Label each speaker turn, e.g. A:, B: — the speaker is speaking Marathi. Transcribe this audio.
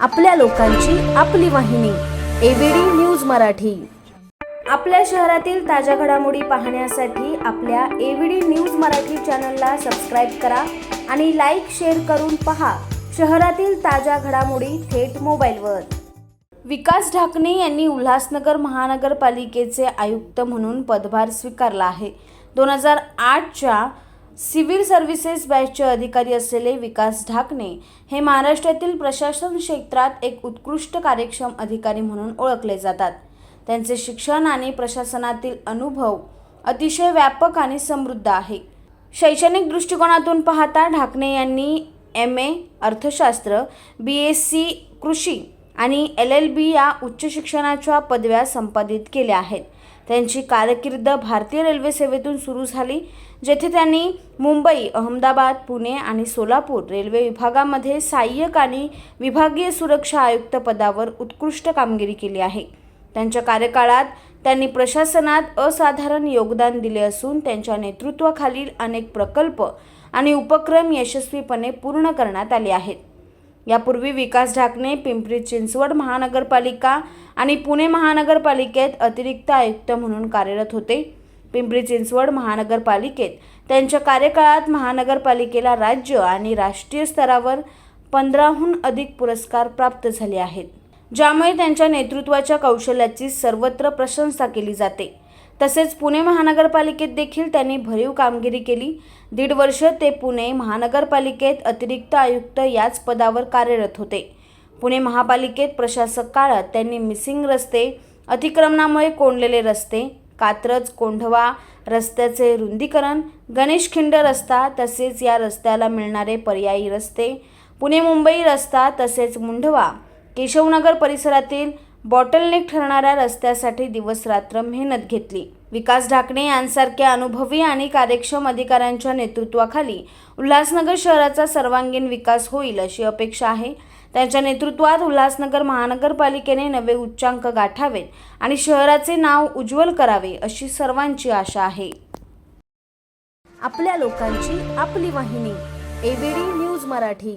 A: आपल्या लोकांची आपली वाहिनी एबीडी न्यूज मराठी. आपल्या शहरातील ताज्या घडामोडी पाहण्यासाठी आपल्या एबीडी न्यूज मराठी चॅनलला सबस्क्राईब करा आणि लाईक शेअर करून पहा शहरातील ताज्या घडामोडी थेट मोबाईलवर. विकास ढाकणे यांनी उल्हासनगर महानगरपालिकेचे आयुक्त म्हणून पदभार स्वीकारला आहे. दोन हजार आठच्या सिव्हिल सर्व्हिसेस बॅचचे अधिकारी असलेले विकास ढाकणे हे महाराष्ट्रातील प्रशासन क्षेत्रात एक उत्कृष्ट कार्यक्षम अधिकारी म्हणून ओळखले जातात. त्यांचे शिक्षण आणि प्रशासनातील अनुभव अतिशय व्यापक आणि समृद्ध आहे. शैक्षणिक दृष्टिकोनातून पाहता ढाकणे यांनी एम ए अर्थशास्त्र बी एस सी कृषी आणि एल एल बी या उच्च शिक्षणाच्या पदव्या संपादित केल्या आहेत. त्यांची कारकीर्द भारतीय रेल्वे सेवेतून सुरू झाली जेथे त्यांनी मुंबई अहमदाबाद पुणे आणि सोलापूर रेल्वे विभागामध्ये सहाय्यक आणि विभागीय सुरक्षा आयुक्त पदावर उत्कृष्ट कामगिरी केली आहे. त्यांच्या कार्यकाळात त्यांनी प्रशासनात असाधारण योगदान दिले असून त्यांच्या नेतृत्वाखालील अनेक प्रकल्प आणि उपक्रम यशस्वीपणे पूर्ण करण्यात आले आहेत. यापूर्वी विकास ढाकणे पिंपरी चिंचवड महानगरपालिका आणि पुणे महानगरपालिकेत अतिरिक्त आयुक्त म्हणून कार्यरत होते. पिंपरी चिंचवड महानगरपालिकेत त्यांच्या कार्यकाळात महानगरपालिकेला राज्य आणि राष्ट्रीय स्तरावर पंधराहून अधिक पुरस्कार प्राप्त झाले आहेत. ज्यामुळे त्यांच्या नेतृत्वाच्या कौशल्याची सर्वत्र प्रशंसा केली जाते. तसेच पुणे महानगरपालिकेत देखील त्यांनी भरीव कामगिरी केली. दीड वर्ष ते पुणे महानगरपालिकेत अतिरिक्त आयुक्त याच पदावर कार्यरत होते. पुणे महापालिकेत प्रशासक काळात त्यांनी मिसिंग रस्ते अतिक्रमणामुळे कोंडलेले रस्ते कात्रज कोंढवा रस्त्याचे रुंदीकरण गणेशखिंड रस्ता तसेच या रस्त्याला मिळणारे पर्यायी रस्ते पुणे मुंबई रस्ता तसेच मुंढवा केशवनगर परिसरातील बॉटलनेक ठरणाऱ्या रस्त्यासाठी दिवसरात्र मेहनत घेतली. विकास ढाकणे यांसारख्या अनुभवी आणि कार्यक्षम अधिकाऱ्यांच्या नेतृत्वाखाली उल्हासनगर शहराचा सर्वांगीण विकास होईल अशी अपेक्षा आहे. त्यांच्या नेतृत्वात उल्हासनगर महानगरपालिकेने नवे उच्चांक गाठावेत आणि शहराचे नाव उज्ज्वल करावे अशी सर्वांची आशा आहे. आपल्या लोकांची आपली वाहिनी एबीडी न्यूज मराठी.